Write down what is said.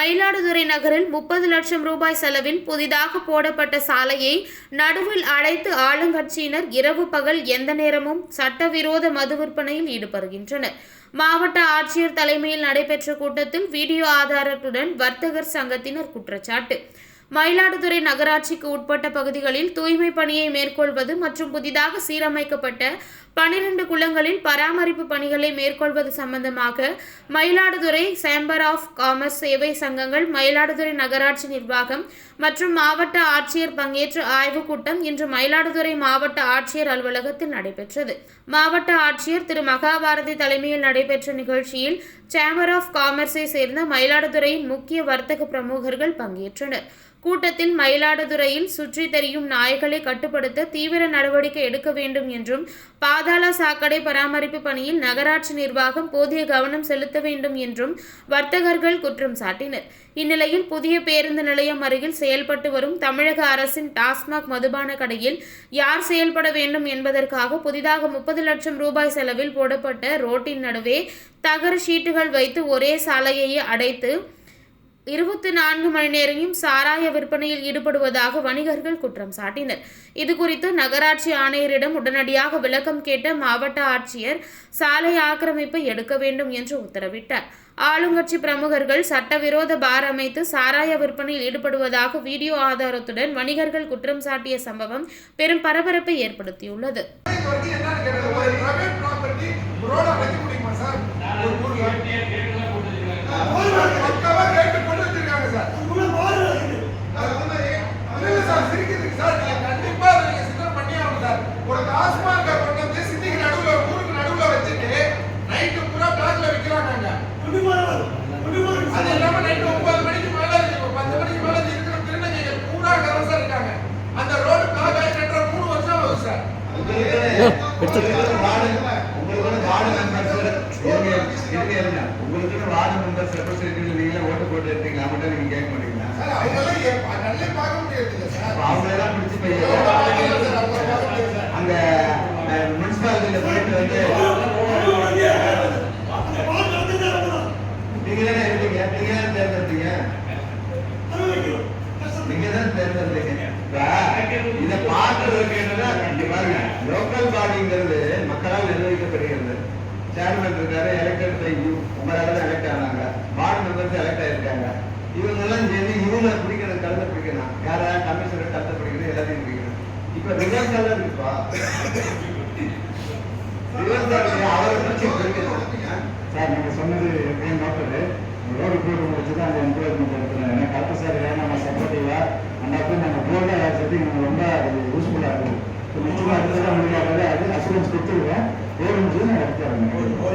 மயிலாடுதுறை நகரில் முப்பது லட்சம் ரூபாய் செலவில் புதிதாக போடப்பட்ட சாலையை நடுவில் அடைத்து ஆளுங்கட்சியினர் இரவு பகல் எந்த நேரமும் சட்டவிரோத மது விற்பனையில் ஈடுபடுகின்றனர். மாவட்ட ஆட்சியர் தலைமையில் நடைபெற்ற கூட்டத்தில் வீடியோ ஆதாரத்துடன் வர்த்தகர் சங்கத்தினர் குற்றச்சாட்டு. மயிலாடுதுறை நகராட்சிக்கு உட்பட்ட பகுதிகளில் தூய்மை பணியை மேற்கொள்வது மற்றும் புதிதாக சீரமைக்கப்பட்ட பனிரெண்டு குளங்களில் பராமரிப்பு பணிகளை மேற்கொள்வது சம்பந்தமாக மயிலாடுதுறை சேம்பர் ஆஃப் காமர்ஸ் சேவை சங்கங்கள் மயிலாடுதுறை நகராட்சி நிர்வாகம் மற்றும் மாவட்ட ஆட்சியர் பங்கேற்ற ஆய்வுக் கூட்டம் இன்று மயிலாடுதுறை மாவட்ட ஆட்சியர் அலுவலகத்தில் நடைபெற்றது. மாவட்ட ஆட்சியர் திரு. மகாபாரதி தலைமையில் நடைபெற்ற நிகழ்ச்சியில் சேம்பர் ஆஃப் காமர்ஸை சேர்ந்த மயிலாடுதுறையின் முக்கிய வர்த்தக பிரமுகர்கள் பங்கேற்றனர். கூட்டத்தில் மயிலாடுதுறையில் சுற்றி தெரியும் நாய்களை கட்டுப்படுத்த தீவிர நடவடிக்கை எடுக்க வேண்டும் என்றும் பாதாள சாக்கடை பராமரிப்பு பணியில் நகராட்சி நிர்வாகம் போதிய கவனம் செலுத்த வேண்டும் என்றும் வர்த்தகர்கள் குற்றம் சாட்டினர். இந்நிலையில் புதிய பேருந்து நிலையம் அருகில் செயல்பட்டு வரும் தமிழக அரசின் டாஸ்மாக் மதுபான கடையில் யார் செயல்பட வேண்டும் என்பதற்காக புதிதாக முப்பது லட்சம் ரூபாய் செலவில் போடப்பட்ட ரோட்டின் நடுவே தகர ஷீட்டுகள் வைத்து ஒரே சாலையையே அடைத்து இருபத்தி நான்கு மணி நேரமும் சாராய விற்பனையில் ஈடுபடுவதாக வணிகர்கள் குற்றம் சாட்டினர். இதுகுறித்து நகராட்சி ஆணையரிடம் உடனடியாக விளக்கம் கேட்ட மாவட்ட ஆட்சியர் சாலை ஆக்கிரமிப்பை எடுக்க வேண்டும் என்று உத்தரவிட்டார். ஆளுங்கட்சி பிரமுகர்கள் சட்டவிரோத பார் அமைத்து சாராய விற்பனையில் ஈடுபடுவதாக வீடியோ ஆதாரத்துடன் வணிகர்கள் குற்றம் சாட்டிய சம்பவம் பெரும் பரபரப்பை ஏற்படுத்தியுள்ளது. போய் அங்க முனிசிபாலிட்டியில போயிட்டு வந்து பாருங்க. லோக்கல் பாடிங்கிறது மக்களால் நிர்வகிக்கப்படுகிறது. சேர்மன் இருக்காரு எலெக்டட் பை யூ உங்களால எலெக்ட் ஆனாங்க. வார்டு மெம்பர்ஸ் எலெக்ட் ஆயிருக்காங்க. இவங்க எல்லாம் சேர்ந்து இவங்க பிடிக்கிறது கலந்து பிடிக்கணும். யாரா கமிஷனர் கலந்து பிடிக்கணும் எல்லாத்தையும் பிடிக்கணும். இப்ப ரிவர்ஸ் எல்லாம் இருப்பா ரிவர்ஸ் அவரை பிடிச்சி பிடிக்கணும். சார் நீங்க சொன்னது எப்பயும் நோட்டது ரோடு போட்டு முடிச்சுதான் அந்த எம்ப்ளாய்மெண்ட் எடுத்துறேன் ஏன்னா கரெக்டாக சார் ஏன்னா நம்ம சப்போர்ட்டிவா அந்த அப்போ நம்ம போர்டை செட்டிங் ரொம்ப யூஸ்ஃபுல்லாக இருக்கும். இப்போ நிச்சயமாக எடுத்துதான் அது அசூரன்ஸ் கொடுத்துருவேன் ரோடு நான் எடுத்து கொடுங்க.